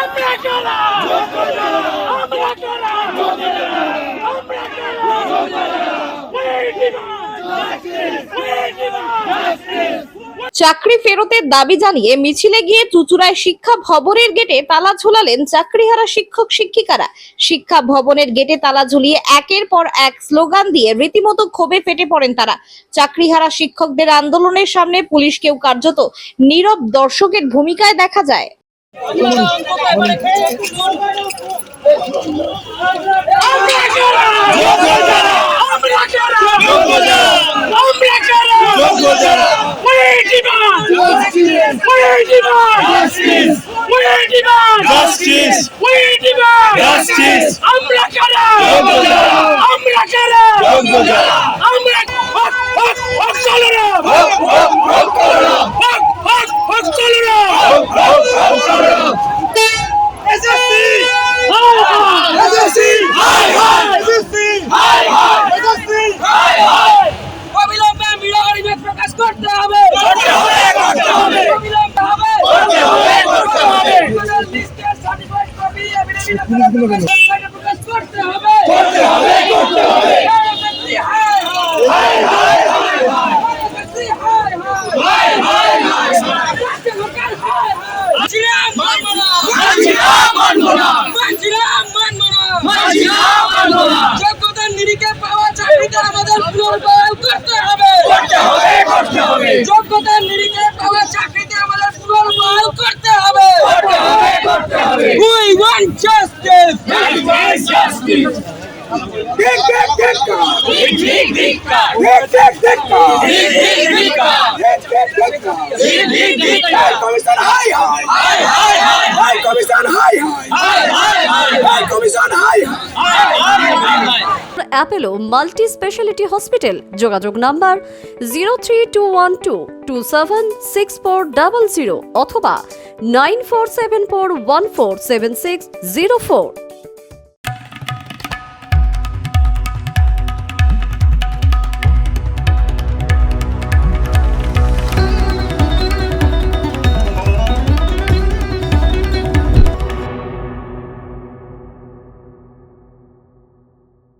আমরা কারা আমরা কারা আমরা কারা We demand We demand চাকরি ফেরতের দাবি জানিয়ে মিছিলে গিয়ে চুচুড়ায় শিক্ষা ভবনের গেটে তালা ঝোলালেন চাকরিহারা শিক্ষক শিক্ষিকারা শিক্ষা ভবনের গেটে তালা ঝুলিয়ে একের পর এক স্লোগান দিয়ে রীতিমতো ক্ষোভে ফেটে পড়েন তারা চাকরিহারা শিক্ষকদের আন্দোলনের সামনে পুলিশকেও কার্যত নীরব দর্শকের ভূমিকায় দেখা যায় আমরা আমরা কারা? যোগ্যতার নিরিখে পাওয়া চাকরিতে আমাদের পুনর্বহাল করতে হবে। করতে হবে করতে হবে। যোগ্যতার Want justice! We want justice. Dick, dick, dick, Dick, dick, dick, dick, dick, dick, Dick, dick, dick, high. Apollo multi speciality hospital যোগাযোগ number zero three two one two two seven six four double zero অথবা nine four seven four one four seven six zero four